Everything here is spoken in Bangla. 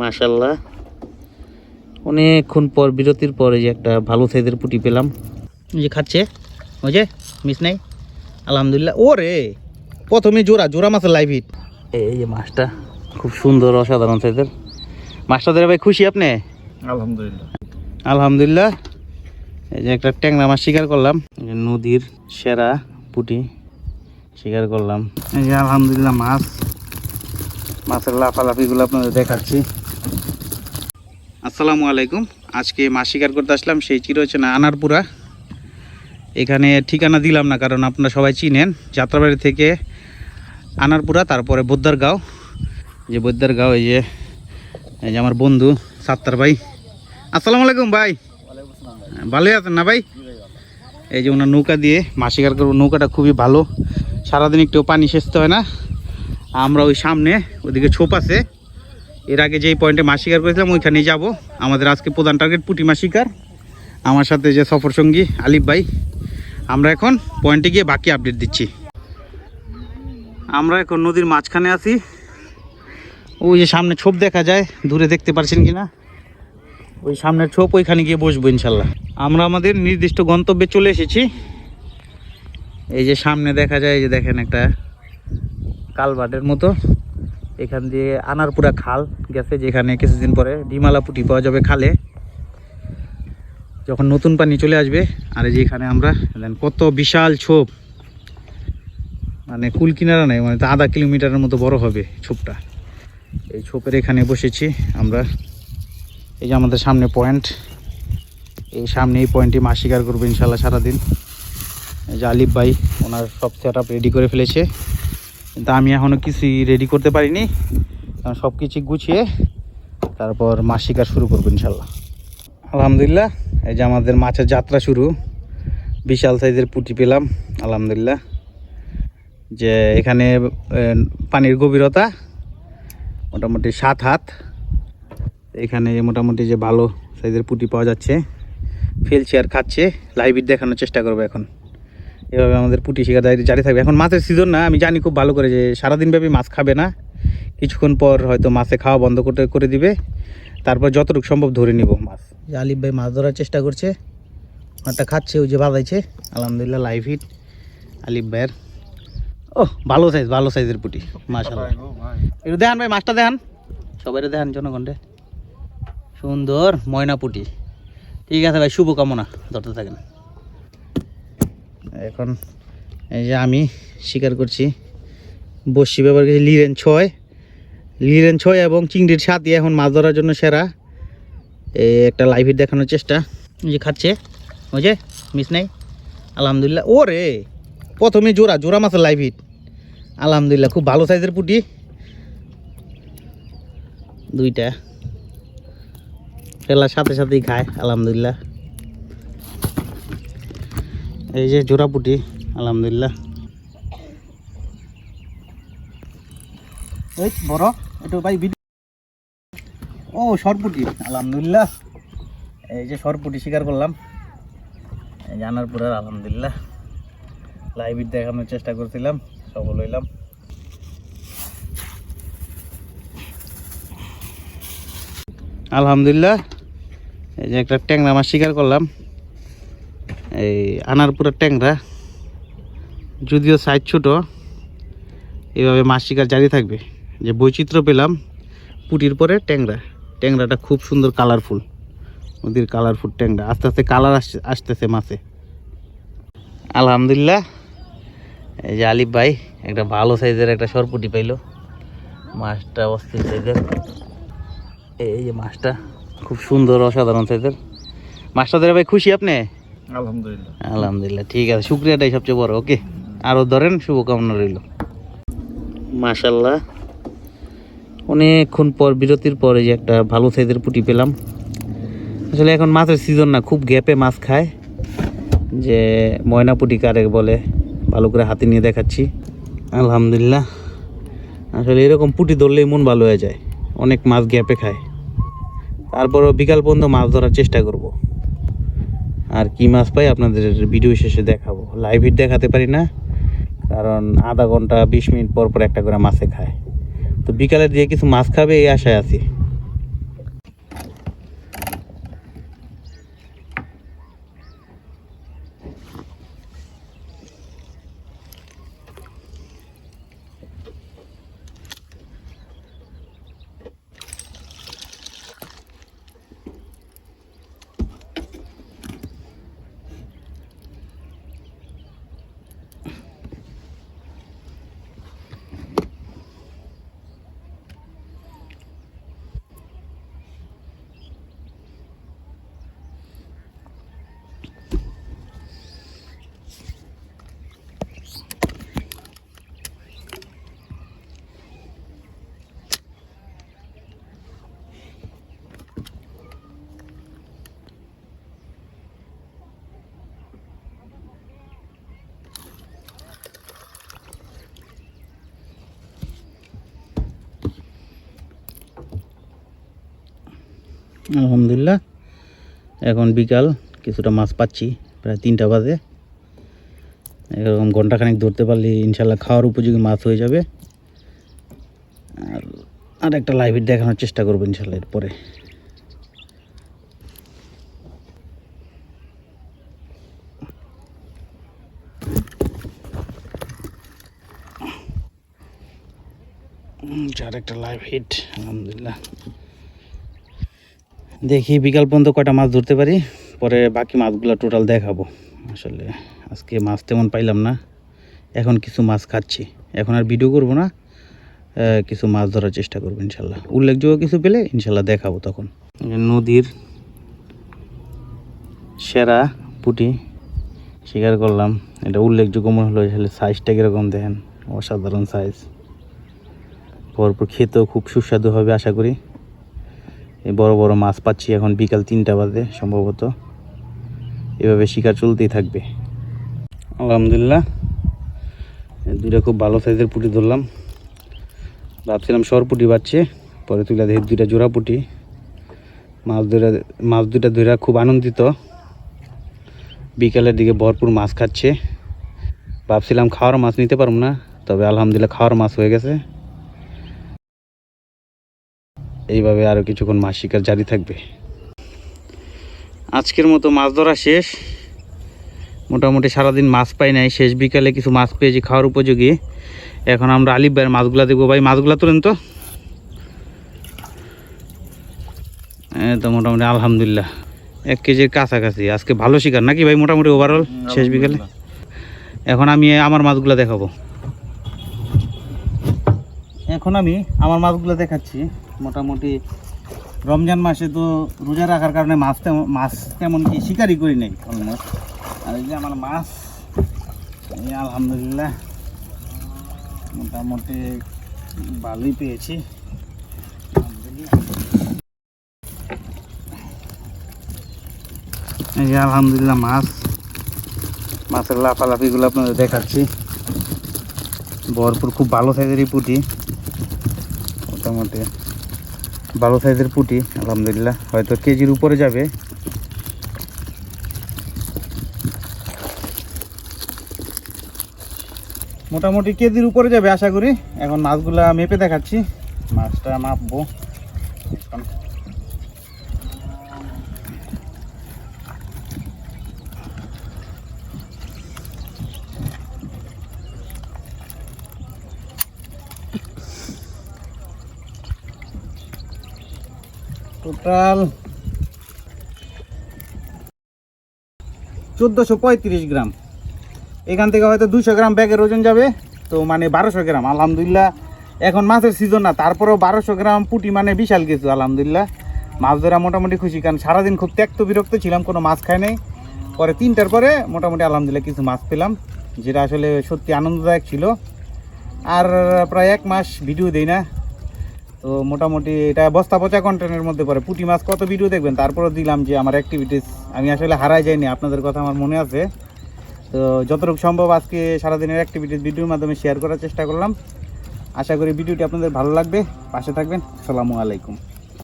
মাশাল্লাহ অনেকক্ষণ পর বিরতির পরে যে একটা ভালো সাইজের পুটি পেলাম। যে খাচ্ছে। ওই যে মিস নাই। আলহামদুলিল্লাহ। ও রে প্রথমে জোড়া জোড়া মাছের লাইভ হিট এই যে মাছটা খুব সুন্দর অসাধারণ সাইজের। মাছটা ধরে ভাই খুশি আপনি? আলহামদুলিল্লাহ। আলহামদুলিল্লাহ। এই যে একটা ট্যাংরা মাছ শিকার করলাম। যে নদীর সেরা পুঁটি শিকার করলাম। এই যে আলহামদুলিল্লাহ মাছ। মাছের লাফালাফিগুলো আপনাদের দেখাচ্ছি। আসসালামু আলাইকুম। আজকে মাছ শিকার করতে আসলাম, সেই চির হচ্ছে না, আনারপুরা। এখানে ঠিকানা দিলাম না, কারণ আপনারা সবাই চিনেন। যাত্রাবাড়ি থেকে আনারপুরা, তারপরে বোদ্দারগাঁও। যে বোদ্দারগাঁও, এই যে এই যে আমার বন্ধু সাত্তার ভাই। আসসালামু আলাইকুম ভাই। ভালোই আছেন না ভাই? এই যে ওনার নৌকা দিয়ে মাছ শিকার করব। নৌকাটা খুবই ভালো। সারাদিন একটু পানি সেচতে হয় না। আমরা ওই সামনে, ওদিকে ছোপ আছে। এর আগে যেই পয়েন্টে মাছ শিকার করেছিলাম, ওইখানেই যাব। আমাদের আজকে প্রধান টার্গেট পুঁটি মাছ শিকার। আমার সাথে যে সফর সঙ্গী আলিফ ভাই। আমরা এখন পয়েন্টে গিয়ে বাকি আপডেট দিচ্ছি। আমরা এখন নদীর মাঝখানে আছি। ওই যে সামনে ছোপ দেখা যায়, দূরে দেখতে পারছেন কিনা? ওই সামনের ছোপ, ওইখানে গিয়ে বসবো ইনশাল্লাহ। আমরা আমাদের নির্দিষ্ট গন্তব্যে চলে এসেছি। এই যে সামনে দেখা যায় এই যে দেখেন একটা কালবাটের মতো। এখান দিয়ে আনারপুরা খাল গেছে, যেখানে কিছুদিন পরে ডিমালা পুটি পাওয়া যাবে খালে। যখন নতুন পানি চলে আসবে, আর এই যে আমরা দেন কত বিশাল ছোপ। মানে কুল কিনারা নাই মানে আধা কিলোমিটারের মতো বড় হবে ছোপটা। এই ছোপের এখানে বসেছি আমরা। এই যে আমাদের সামনে পয়েন্ট। এই সামনে এই পয়েন্টটি মাছ শিকার করব ইনশাল্লাহ সারাদিন। আলিফ ভাই, ওনার সব সেট রেডি করে ফেলেছে। কিন্তু আমি এখনও কিছুই রেডি করতে পারিনি। কারণ সব কিছু গুছিয়ে তারপর শিকার শুরু করব ইনশাল্লাহ। আলহামদুলিল্লাহ, এই যে আমাদের মাছের যাত্রা শুরু। বিশাল সাইজের পুঁটি পেলাম, আলহামদুলিল্লাহ। যে এখানে পানির গভীরতা মোটামুটি সাত হাত। এখানে মোটামুটি যে ভালো সাইজের পুঁটি পাওয়া যাচ্ছে। ফেলছে আর খাচ্ছে, লাইভ দেখানোর চেষ্টা করব এখন। এভাবে আমাদের পুঁটি শিকার জারি- জারি থাকবে। এখন মাছের সিজন না আমি জানি খুব ভালো করে যে সারাদিন ব্যাপী মাছ খাবে না। কিছুক্ষণ পর হয়তো মাছে খাওয়া বন্ধ করতে করে দিবে। তারপর যতটুকু সম্ভব ধরে নিব মাছ। যে আলিফ ভাই মাছ ধরার চেষ্টা করছে মাছটা খাচ্ছে ওই যে বাজাইছে। আলহামদুলিল্লাহ লাইভ হিট আলিফ ভাইয়ের। ও ভালো সাইজ ভালো সাইজের পুঁটি মাশাল্লাহ একটু দেখান ভাই মাছটা দেখান। সবাই দেখান জনগণে সুন্দর ময়না পুটি। ঠিক আছে ভাই শুভকামনা ধরতে থাকেন। এখন এই যে আমি শিকার করছি বসি ব্যবহার করছি লিরেন ছয়। লিরেন ছয় এবং চিংড়ির সাথে এখন মাছ ধরার জন্য সেরা। এই একটা লাইভ হিট দেখানোর চেষ্টা। যে খাচ্ছে। ওই যে মিস নাই। আলহামদুলিল্লাহ। ও রে প্রথমে জোড়া জোড়া মাছের লাইভ হিট আলহামদুলিল্লাহ, খুব ভালো সাইজের পুটি। দুইটা। ফেলার সাথে সাথেই খায়, আলহামদুলিল্লাহ। এই যে জোড়া পুটি, আলহামদুলিল্লাহ। বড়, একটু ভাই ও সরপুটি আলহামদুলিল্লাহ। এই যে সরপুটি শিকার করলাম। জানার পরে আলহামদুলিল্লাহ। লাইভ দেখানোর চেষ্টা করছিলাম, সফল হইলাম। আলহামদুলিল্লাহ। এই যে একটা ট্যাংরা মাছ শিকার করলাম। এই আনারপুরা ট্যাংরা। যদিও সাইজ ছোট, এভাবে মাছ শিকার জারি থাকবে। যে বৈচিত্র্য পেলাম, পুটির পরে ট্যাংরা। ট্যাংরাটা খুব সুন্দর কালারফুল নদীর কালারফুল ট্যাংরা। আস্তে আস্তে কালার আসছে আসতেছে মাছে। আলহামদুলিল্লাহ, এই যে আলিফ ভাই একটা ভালো সাইজের একটা সরপুটি পাইলো। মাছটা অস্থির সাইজের এই যে মাছটা খুব সুন্দর অসাধারণ সাইজের মাছটা ধরে ভাই, খুশি আপনি? আলহামদুলিল্লাহ। আলহামদুলিল্লাহ ঠিক আছে শুক্রিয়াটাই সবচেয়ে বড় ওকে? আরও ধরেন শুভকামনা রইল। মাশাল্লাহ অনেকক্ষণ পর বিরতির পরে যে একটা ভালো সাইজের পুটি পেলাম। আসলে এখন মাছের সিজন না খুব গ্যাপে মাছ খায়। যে ময়না পুঁটি কারে বলে ভালো করে হাতে নিয়ে দেখাচ্ছি। আলহামদুলিল্লাহ। আসলে এরকম পুঁটি ধরলেই মন ভালো হয়ে যায় অনেক মাছ গ্যাপে খায়। তারপরও বিকাল পর্যন্ত মাছ ধরার চেষ্টা করব। আর কি মাছ পাই আপনাদের ভিডিও শেষে দেখাবো। লাইভ দেখাতে পারি না, কারণ আধা ঘণ্টা, বিশ মিনিট পর পর একটা করে মাছে খায়। তো বিকালের দিয়ে কিছু মাছ খাবে, এই আশায় আছি। আলহামদুলিল্লাহ। এখন বিকাল, কিছুটা মাছ পাচ্ছি, প্রায় তিনটা বাজে। এরকম ঘন্টাখানেক ধরতে পারলে ইনশাল্লাহ খাওয়ার উপযোগী মাছ হয়ে যাবে। আর আর একটা লাইভ দেখানোর চেষ্টা করব ইনশাল্লাহ এরপরে। আর একটা লাইভ হিট আলহামদুলিল্লাহ। দেখি বিকাল পর্যন্ত কয়টা মাছ ধরতে পারি, পরে বাকি মাছগুলো টোটাল দেখাবো। আসলে আজকে মাছ তেমন পাইলাম না, এখন কিছু মাছ খাচ্ছি। এখন আর ভিডিও করব না কিছু মাছ ধরার চেষ্টা করব ইনশাল্লাহ। উল্লেখযোগ্য কিছু পেলে ইনশাল্লাহ দেখাবো তখন। নদীর সেরা পুটি শিকার করলাম। এটা উল্লেখযোগ্য মনে হলো, আসলে সাইজটা কীরকম দেখেন, অসাধারণ সাইজ পরপর খেতেও খুব সুস্বাদু হবে, আশা করি। বড় বড় মাছ পাচ্ছি এখন বিকাল তিনটা বাজে সম্ভবত। এভাবে শিকার চলতেই থাকবে। আলহামদুলিল্লাহ, দুইটা খুব ভালো সাইজের পুঁটি ধরলাম। ভাবছিলাম সর পুঁটি বাচ্চে পরে তুলে দেখি দুইটা জোড়া পুঁটি। মাছ দুইটা মাছ দুইটা ধরে খুব আনন্দিত। বিকালের দিকে ভরপুর মাছ খাচ্ছে। ভাবছিলাম খাওয়ার মাছ নিতে পারব না, তবে আলহামদুলিল্লাহ খাওয়ার মাছ হয়ে গেছে। এইভাবে আরও কিছুক্ষণ মাছ শিকার জারি থাকবে। আজকের মতো মাছ ধরা শেষ। মোটামুটি সারাদিন মাছ পাই নাই। শেষ বিকালে কিছু মাছ পেয়েছি খাওয়ার উপযোগী। এখন আমরা আলিফ ভাইয়ের মাছগুলা দেখব। ভাই মাছগুলা তুলেন তো। এই তো মোটামুটি আলহামদুলিল্লাহ। এক কেজির কাছাকাছি। আজকে ভালো শিকার নাকি ভাই মোটামুটি ওভারঅল শেষ বিকালে? এখন আমি আমার মাছগুলো দেখাবো। এখন আমি আমার মাছগুলো দেখাচ্ছি। মোটামুটি রমজান মাসে তো রোজা রাখার কারণে মাছ তেমন মাছ তেমন কি শিকারই করি নাই অলমোস্ট আর এই যে আমার মাছ আলহামদুলিল্লাহ মোটামুটি ভালোই পেয়েছি। এই যে আলহামদুলিল্লাহ মাছ, মাছের লাফালাফিগুলো আপনাদের দেখাচ্ছি। ভরপুর, খুব ভালো সাইজেরই পুঁটি। মোটামুটি। ভালো সাইজের পুটি, আলহামদুলিল্লাহ। হয়তো কেজির উপরে যাবে। মোটামুটি কেজির উপরে যাবে আশা করি। এখন মাছগুলা মেপে দেখাচ্ছি। মাছটা মাপবো। টোটাল চোদ্দোশো পঁয়ত্রিশ গ্রাম। এখান থেকে হয়তো দুশো গ্রাম ব্যাগের ওজন যাবে। তো মানে বারোশো গ্রাম, আলহামদুলিল্লাহ। এখন মাছের সিজন না, তারপরেও বারোশো গ্রাম পুটি মানে বিশাল কিছু, আলহামদুলিল্লাহ। মাছ ধরা মোটামুটি খুশি, কারণ সারাদিন খুব ত্যক্ত বিরক্ত ছিলাম, কোনো মাছ খাই নাই। পরে তিনটার পরে মোটামুটি আলহামদুলিল্লাহ কিছু মাছ পেলাম, যেটা আসলে সত্যি আনন্দদায়ক ছিল। আর প্রায় এক মাস ভিডিও দেই না তো মোটামুটি এটা বস্তা পচা কন্টেন্টের মধ্যে পড়ে। পুঁটি মাছ কত ভিডিও দেখবেন? তারপরে দিলাম যে আমার অ্যাক্টিভিটিস আমি আসলে হারাই যাইনি, আপনাদের কথা আমার মনে আছে। তো যতটুকু সম্ভব আজকে সারাদিনের অ্যাক্টিভিটিস ভিডিওর মাধ্যমে শেয়ার করার চেষ্টা করলাম। আশা করি ভিডিওটি আপনাদের ভালো লাগবে। পাশে থাকবেন। সালামু আলাইকুম।